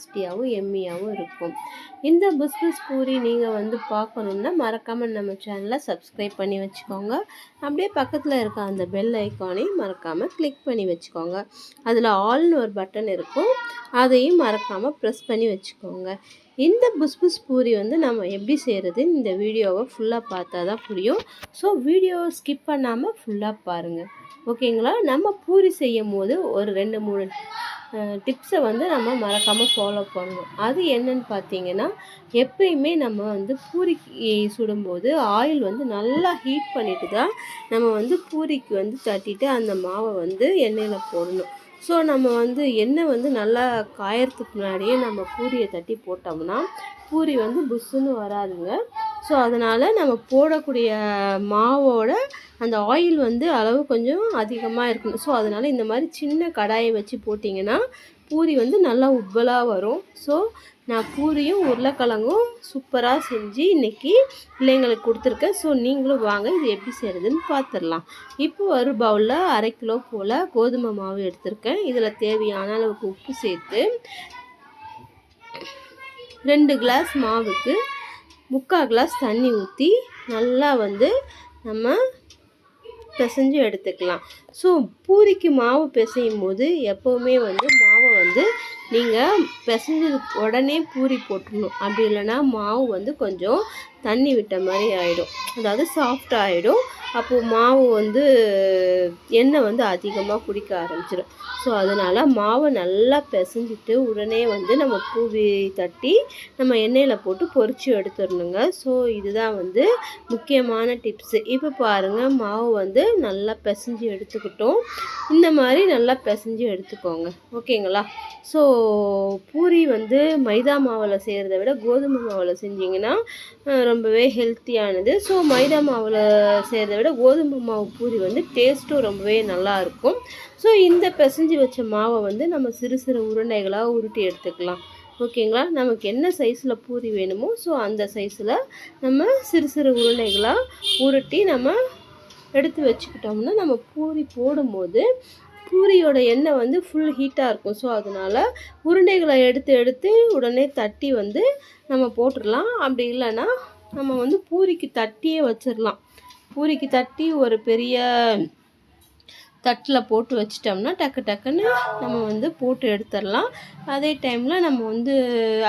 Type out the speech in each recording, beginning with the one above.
டேஸ்டியாகவும் எம்மியாகவும் இருக்கும். இந்த புஸ்புஸ் பூரி நீங்கள் வந்து பார்க்கணுன்னா மறக்காமல் நம்ம சேனலை சப்ஸ்கிரைப் பண்ணி வச்சுக்கோங்க. அப்படியே பக்கத்தில் இருக்க அந்த பெல் ஐக்கானையும் மறக்காமல் கிளிக் பண்ணி வச்சுக்கோங்க. அதில் ஆல்னு ஒரு பட்டன் இருக்கும். அதையும் மறக்காமல் ப்ரெஸ் பண்ணி வச்சுக்கோங்க. இந்த புஸ்புஸ் பூரி வந்து நம்ம எப்படி செய்கிறது இந்த வீடியோவை ஃபுல்லாக பார்த்தா தான் புரியும். ஸோ வீடியோவை ஸ்கிப் பண்ணாமல் ஃபுல்லாக பாருங்கள் ஓகேங்களா? நம்ம பூரி செய்யும் போது ஒரு ரெண்டு மூணு டிப்ஸை வந்து நம்ம மறக்காமல் ஃபாலோ பண்ணணும். அது என்னன்னு பார்த்தீங்கன்னா எப்பயுமே நம்ம வந்து பூரிக்கு சுடும்போது ஆயில் வந்து நல்லா ஹீட் பண்ணிட்டு தான் நம்ம வந்து பூரிக்கு வந்து தட்டிட்டு அந்த மாவை வந்து எண்ணெயில் போடணும். ஸோ நம்ம வந்து எண்ணெய் வந்து நல்லா காயறதுக்கு முன்னாடியே நம்ம பூரியை தட்டி போட்டோம்னா பூரி வந்து புஷ்ஷுன்னு வராதுங்க. ஸோ அதனால் நம்ம போடக்கூடிய மாவோட அந்த ஆயில் வந்து அளவு கொஞ்சம் அதிகமாக இருக்கணும். ஸோ அதனால் இந்த மாதிரி சின்ன கடாயை வச்சு போட்டிங்கன்னா பூரி வந்து நல்லா உப்பலாக வரும். ஸோ நான் பூரியும் உருளைக்கிழங்கும் சூப்பராக செஞ்சு இன்றைக்கி பிள்ளைங்களுக்கு கொடுத்துருக்கேன். ஸோ நீங்களும் வாங்க இது எப்படி செய்கிறதுன்னு பார்த்துடலாம் இப்போ ஒரு பவுலில் அரை கிலோ போல் கோதுமை மாவு எடுத்திருக்கேன். இதில் தேவையான அளவுக்கு உப்பு சேர்த்து ரெண்டு கிளாஸ் மாவுக்கு முக்கால் கிளாஸ் தண்ணி ஊற்றி நல்லா வந்து நம்ம பிசைஞ்சு எடுத்துக்கலாம். ஸோ பூரிக்கு மாவு பிசையும் போது எப்போவுமே வந்து மாவை வந்து நீங்கள் பிசைஞ்சது உடனே பூரி போட்டுடணும். அப்படி இல்லைன்னா மாவு வந்து கொஞ்சம் தண்ணி விட்ட மாதிரி ஆகிடும் அதாவது சாஃப்ட் ஆகிடும் அப்போது மாவு வந்து எண்ணெய் வந்து அதிகமாக குடிக்க ஆரம்பிச்சிடும் ஸோ அதனால் மாவை நல்லா பிசைஞ்சிட்டு உடனே வந்து நம்ம பூவி தட்டி நம்ம எண்ணெயில் போட்டு பொரித்து எடுத்துடணுங்க. ஸோ இதுதான் வந்து முக்கியமான டிப்ஸு இப்போ பாருங்கள் மாவு வந்து நல்லா பிசைஞ்சு எடுத்துக்கிட்டோம். இந்த மாதிரி நல்லா பிசைஞ்சு எடுத்துக்கோங்க. ஓகேங்களா? ஸோ பூரி வந்து மைதா மாவில் செய்கிறத விட கோதுமை மாவில் செஞ்சிங்கன்னா ரொம்பவே ஹெல்த்தியானது ஸோ மைதா மாவில் செய்கிறத விட கோதுமை மாவு பூரி வந்து டேஸ்ட்டும் ரொம்பவே நல்லாயிருக்கும் ஸோ இந்த பிசைஞ்சு வச்ச மாவை வந்து நம்ம சிறு சிறு உருண்டைகளாக உருட்டி எடுத்துக்கலாம். ஓகேங்களா நமக்கு என்ன சைஸில் பூரி வேணுமோ ஸோ அந்த சைஸில் நம்ம சிறு சிறு உருண்டைகளாக உருட்டி நம்ம எடுத்து வச்சுக்கிட்டோம்னா நம்ம பூரி போடும்போது பூரியோட எண்ணெய் வந்து ஃபுல் ஹீட்டாக இருக்கும். ஸோ அதனால் உருண்டைகளை எடுத்து எடுத்து உடனே தட்டி வந்து நம்ம போட்டுடலாம். அப்படி இல்லைன்னா நம்ம வந்து பூரிக்கு தட்டியே வச்சிடலாம் பூரிக்கு தட்டி ஒரு பெரிய தட்டில் போட்டு வச்சிட்டோம்னா டக்கு டக்குன்னு நம்ம வந்து போட்டு எடுத்துடலாம் அதே டைமில் நம்ம வந்து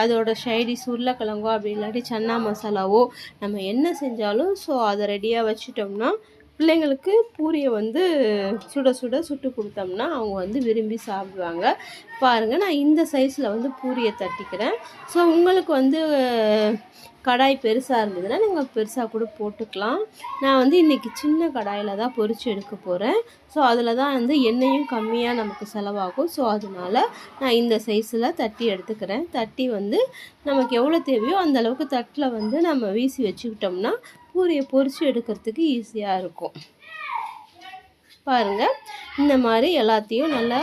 அதோட ஷைடிஸ் உருளைக்கிழங்கோ அப்படி இல்லாட்டி சன்னா மசாலாவோ நம்ம என்ன செஞ்சாலும் ஸோ அதை ரெடியாக வச்சிட்டோம்னா பிள்ளைங்களுக்கு பூரியை வந்து சுட சுட சுட்டு கொடுத்தோம்னா அவங்க வந்து விரும்பி சாப்பிடுவாங்க. பாருங்கள் நான் இந்த சைஸில் வந்து பூரியை தட்டிக்கிறேன். ஸோ உங்களுக்கு வந்து கடாய் பெருசாக இருந்ததுன்னா நீங்கள் பெருசாக கூட போட்டுக்கலாம். நான் வந்து இன்றைக்கி சின்ன கடாயில் தான் பொரித்து எடுக்க போகிறேன் ஸோ அதில் தான் வந்து எண்ணெயும் கம்மியாக நமக்கு செலவாகும். ஸோ அதனால் நான் இந்த சைஸில் தட்டி எடுத்துக்கிறேன். தட்டி வந்து நமக்கு எவ்வளோ தேவையோ அந்தளவுக்கு தட்டில் வந்து நம்ம வீசி வச்சுக்கிட்டோம்னா பூரியை பொறிச்சு எடுக்கிறதுக்கு ஈஸியாக இருக்கும். பாருங்கள் இந்த மாதிரி எல்லாத்தையும் நல்லா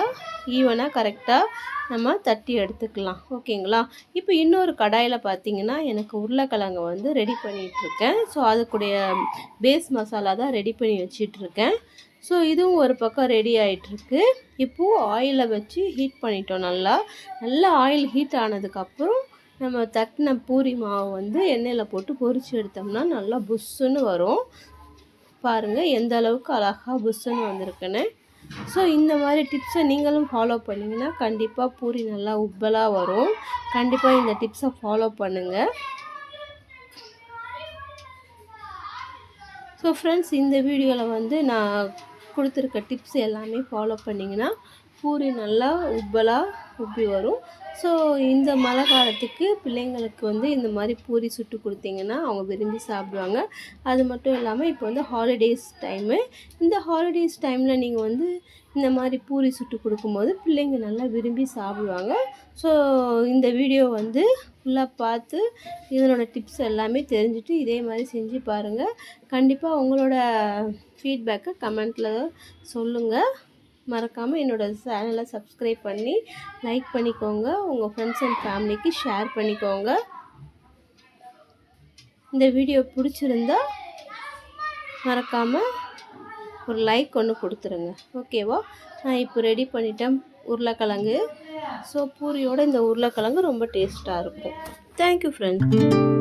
ஈவனாக கரெக்டாக நம்ம தட்டி எடுத்துக்கலாம். ஓகேங்களா? இப்போ இன்னொரு கடாயில் பார்த்தீங்கன்னா எனக்கு உருளைக்கிழங்கு வந்து ரெடி பண்ணிகிட்ருக்கேன் ஸோ அதுக்குடைய பேஸ் மசாலா தான் ரெடி பண்ணி வச்சிட்ருக்கேன் ஸோ இதுவும் ஒரு பக்கம் ரெடி ஆகிட்டுருக்கு இப்போது ஆயிலை வச்சு ஹீட் பண்ணிட்டோம் நல்லா. நல்லா ஆயில் ஹீட் ஆனதுக்கப்புறம் நம்ம தட்டின பூரி மாவு வந்து எண்ணெயில் போட்டு பொரித்து எடுத்தோம்னா நல்லா புஷ்ஷுன்னு வரும். பாருங்கள் எந்த அளவுக்கு அழகாக புஷ்ஷுன்னு வந்திருக்குன்னு. ஸோ இந்த மாதிரி டிப்ஸை நீங்களும் ஃபாலோ பண்ணிங்கன்னா கண்டிப்பாக பூரி நல்லா உப்பலாக வரும். கண்டிப்பாக இந்த டிப்ஸை ஃபாலோ பண்ணுங்கள் ஸோ ஃப்ரெண்ட்ஸ் இந்த வீடியோவில் வந்து நான் கொடுத்துருக்க டிப்ஸ் எல்லாமே ஃபாலோ பண்ணிங்கன்னா பூரி நல்லா உப்பலாக உப்பி வரும். ஸோ இந்த மழை காலத்துக்கு பிள்ளைங்களுக்கு வந்து இந்த மாதிரி பூரி சுட்டு கொடுத்தீங்கன்னா அவங்க விரும்பி சாப்பிடுவாங்க. அது மட்டும் இல்லாமல் இப்போ வந்து ஹாலிடேஸ் டைமு இந்த ஹாலிடேஸ் டைமில் நீங்கள் வந்து இந்த மாதிரி பூரி சுட்டு கொடுக்கும்போது பிள்ளைங்க நல்லா விரும்பி சாப்பிடுவாங்க. ஸோ இந்த வீடியோ வந்து ஃபுல்லாக பார்த்து இதனோட டிப்ஸ் எல்லாமே தெரிஞ்சுட்டு இதே மாதிரி செஞ்சு பாருங்கள் கண்டிப்பாக உங்களோட ஃபீட்பேக்கை கமெண்ட்டில் சொல்லுங்கள் மறக்காமல் என்னோடய சேனலை சப்ஸ்கிரைப் பண்ணி லைக் பண்ணிக்கோங்க. உங்கள் ஃப்ரெண்ட்ஸ் அண்ட் ஃபேமிலிக்கு ஷேர் பண்ணிக்கோங்க. இந்த வீடியோ பிடிச்சிருந்தா மறக்காமல் ஒரு லைக் ஒன்று கொடுத்துருங்க. ஓகேவா நான் இப்போ ரெடி பண்ணிட்டேன் உருளைக்கிழங்கு. ஸோ பூரியோட இந்த உருளைக்கிழங்கு ரொம்ப டேஸ்ட்டாக இருக்கும். Thank you friends